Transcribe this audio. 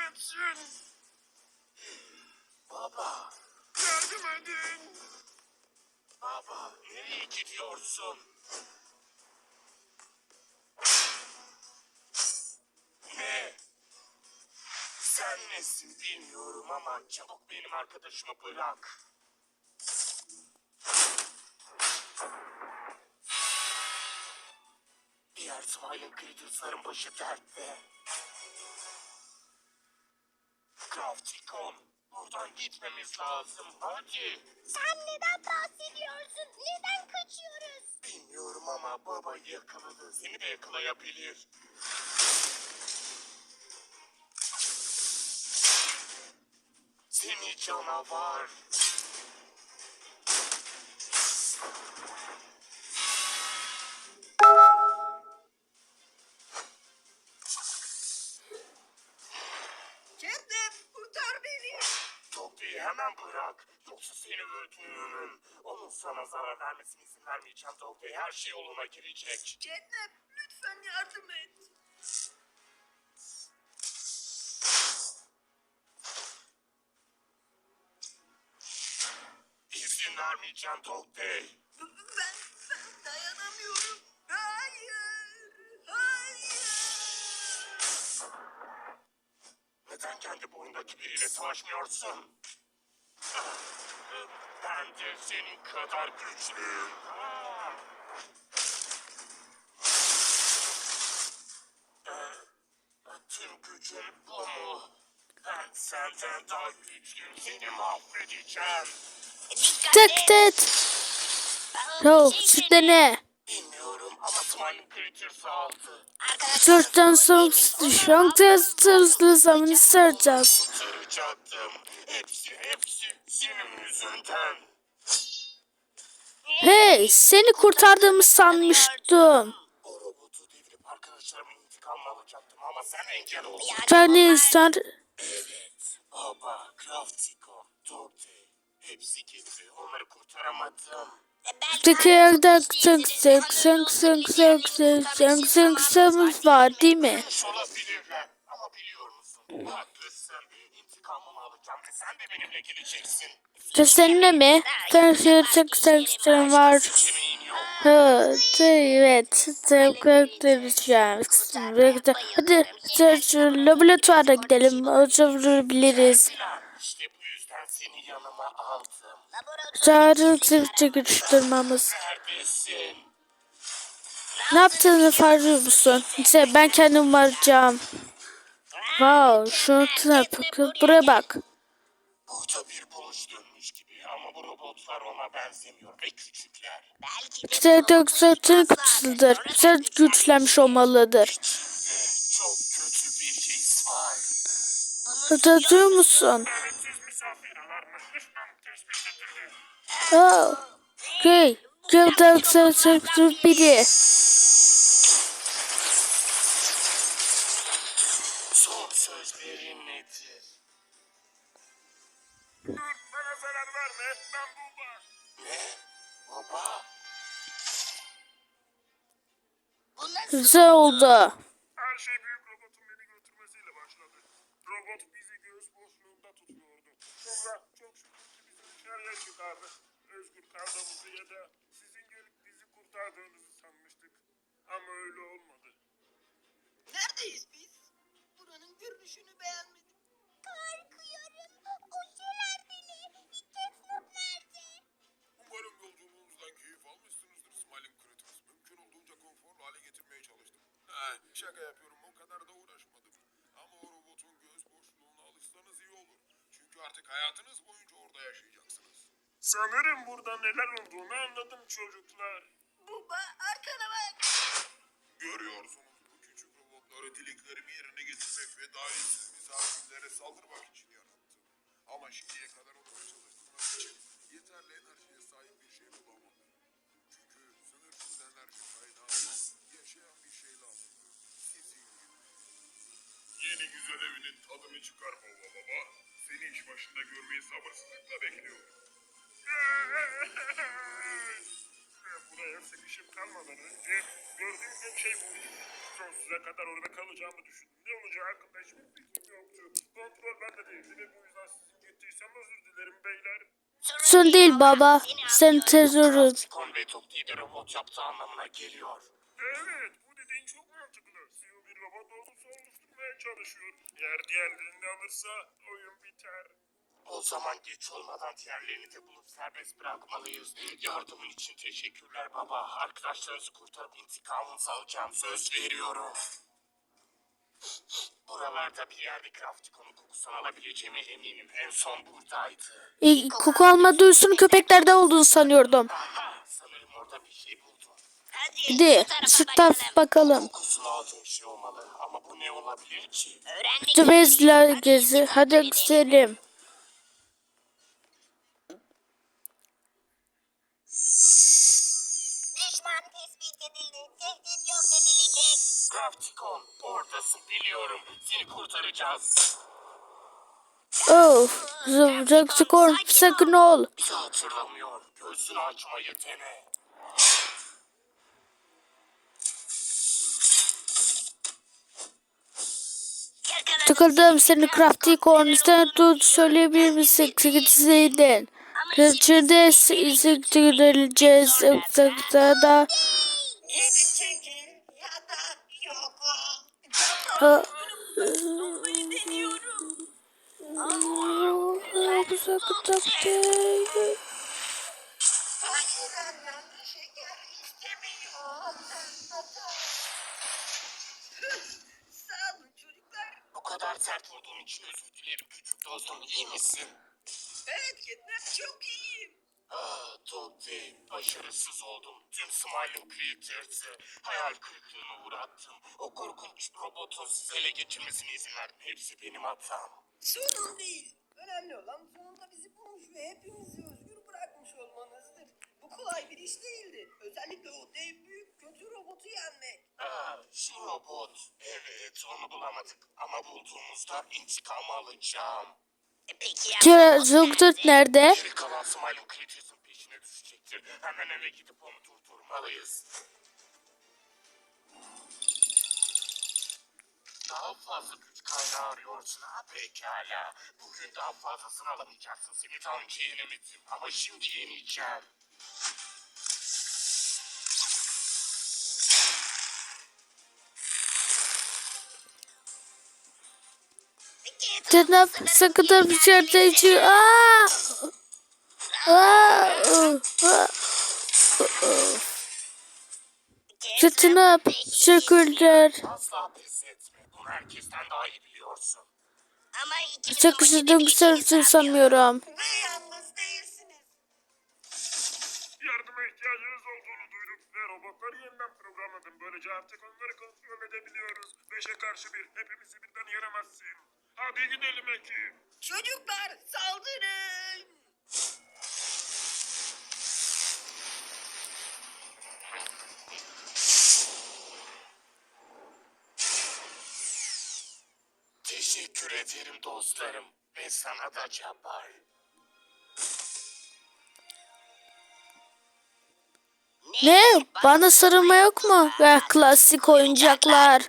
etsin. Baba, Yardım edin. baba nereye gidiyorsun? Ne? Sen nesin bilmiyorum ama çabuk benim arkadaşımı bırak. Diğer Smiling Creatures'ların başı dertte. Crafticon, buradan gitmemiz lazım. Hadi. Sen neden bahsediyorsun? Neden kaçıyoruz? Bilmiyorum ama babayı yakaladı. Seni de yakalayabilir. Seni canavar. Topi'yi hemen bırak. Yoksa seni öldürürüm. Onun sana zarar vermesine izin vermeyeceğim Topi. Her şey yoluna girecek. Cedem lütfen yardım et. İzin vermeyeceğim Topi. Ben kendi boyundaki biriyle savaşmıyorsun? Ben de senin kadar güçlüyüm. Ah, Tüm gücüm bu mu? Ben senden daha güçlüyüm. Seni mahvedeceğim. Tık tık. Yo sütte ne? Bilmiyorum ama Smiling Creatures aldı. Sırttan soğuk şu an hızlı zamanı saracağız. Kurtaracaktım. Hepsi hepsi senin yüzünden. Hey seni kurtardığımı sanmıştım. O robotu. Sen insan baba, Torte, hepsi gitti. Onları kurtaramadım. Tıkır tık tık tık sık sık sık sık sık sık sık var değil mi? Ama biliyor musun? Haklısın. İntikamımı alacağım ve sen de benimle geleceksin. Seninle mi? Sen sık sık sık sık var. Ha, evet. Tekrarlayacağım. Hadi şu laboratuvara gidelim. Oturabiliriz. İşte bu Çağrı sık çıkıştırmamız. Neredesin? Ne yaptığını farkında musun? İşte ben kendim varacağım. Wow, şunu bakın. Buraya bak. Burada bir buluş dönmüş gibi ama bu robotlar ona benzemiyor ve küçükler. İşte doktorun kutusudur. Sen güçlenmiş olmalıdır. Çok kötü bir his var. Hatırlıyor musun? Oh, okay. Doktor biri. Son sözlerin nedir? Dur bana zarar verme. Ben Buba. Ne? Baba? Güzel oldu. Her şey büyük robotun beni götürmesiyle başladı. Robot bizi göğüs boşluğunda tutuyordu. Sonra çok şükür ki bizi dışarıya çıkardı. Özgür kaldığımızı ya da sizin gelip bizi kurtardığınızı sanmıştık. Ama öyle olmadı. Neredeyiz biz? Buranın görünüşünü beğenmedim. Korkuyorum. O şelerdeli. Ketnop nerede? Umarım yolculuğunuzdan keyif almışsınızdır Smiling Critters. Mümkün olduğunca konforlu hale getirmeye çalıştım. He, şaka yapıyorum o kadar da uğraşmadım. Ama o robotun göğüs boşluğuna alışsanız iyi olur. Çünkü artık hayatınız boyunca orada yaşayacaksınız. Sanırım burada neler olduğunu anladım çocuklar. Buba arkana bak. Görüyorsunuz bu küçük robotları dileklerimi yerine getirmek ve davetsiz misafirlere saldırmak için yarattım. Ama şimdiye kadar onları çalıştırmak için yeterli enerjiye sahip bir şey bulamadım. Çünkü sınırsız enerji kaynağı olan yaşayan bir şey lazım. Sizin gibi. Yeni güzel evinin tadını çıkar baba baba. Seni iş başında görmeyi sabırsızlıkla bekliyorum. Buraya sıkışıp kalmadan önce gördüğüm tek şey bu. Sonsuza kadar orada kalacağımı düşündüm. Ne olacağı hakkında hiçbir fikrim yoktu. Kontrol bende değildi ve bu yüzden sizin gittiysem özür dilerim beyler. Sorun değil baba. Sen terörün. Ve Tokyo'yu bir robot yaptığı anlamına geliyor. Evet, bu dediğin çok mantıklı. CEO bir robot ordusu oluşturmaya çalışıyor. Eğer diğerlerini alırsa oyun biter. O zaman geç olmadan diğerlerini de bulup serbest bırakmalıyız. Yardımın için teşekkürler baba. Arkadaşlarınızı kurtarıp intikamınızı alacağım. Söz veriyorum. Buralarda bir yerde Kraftikon'un kokusunu alabileceğime eminim. En son buradaydı. E, koku almadığı üstünün köpeklerde olduğunu sanıyordum. Aha, sanırım orada bir şey buldum. Hadi şu taraf bakalım. Kokusunu aldığım şey olmalı. Ama bu ne olabilir ki? Öğrendik. Tümezler gezi. Hadi gidelim. Oradasın biliyorum. Seni kurtaracağız. Oh. Zıvcak sakın ol. Bizi hatırlamıyor. Gözünü açmayı dene. Yakaladım. Tıkıldım seni crafty kornistan tut söyleyebilir misin? Sıkıntısaydın. Kaçırdı sıkıntılacağız. Sıkıntıda da çekil ya da yok ol. Ha. Bu çocuklar. Bu kadar sert vurduğun için özür dilerim küçük dostum. İyi misin? Evet Kidnap çok iyiyim. Ah, Totti, başarısız oldum. Tüm Smiling Creatures'ı hayal kırıklığına uğrattım. O korkunç robotun sizi ele geçirmesine izin verdim. Hepsi benim hatam. Sorun değil. Önemli olan sonunda bizi bulmuş ve hepimizi özgür bırakmış olmanızdır. Bu kolay bir iş değildi. Özellikle o dev büyük kötü robotu yenmek. Ah, şu robot. Evet, onu bulamadık. Ama bulduğumuzda intikamı alacağım. Zıvcak nerede? Geri kalan Smiling Creatures'ın peşine düşecektir. Hemen eve gidip onu durdurmalıyız. Daha fazla güç kaynağı arıyorsun ha pekala. Bugün daha fazlasını alamayacaksın. Seni daha önce yenemedim ama şimdi yeneceğim. Güzelsin sanmıyorum. Ve yalnız değilsiniz. Yardıma ihtiyacınız olduğunu duyduk ve robotları yeniden programladım. Böylece artık onları kontrol edebiliyoruz. Beşe karşı bir, hepimizi birden yenemezsin. Hadi gidelim ekip. Çocuklar saldırın. Teşekkür ederim dostlarım. Ve sana da Cabbar. Ne? Bana sarılma yok mu? Ya klasik oyuncaklar.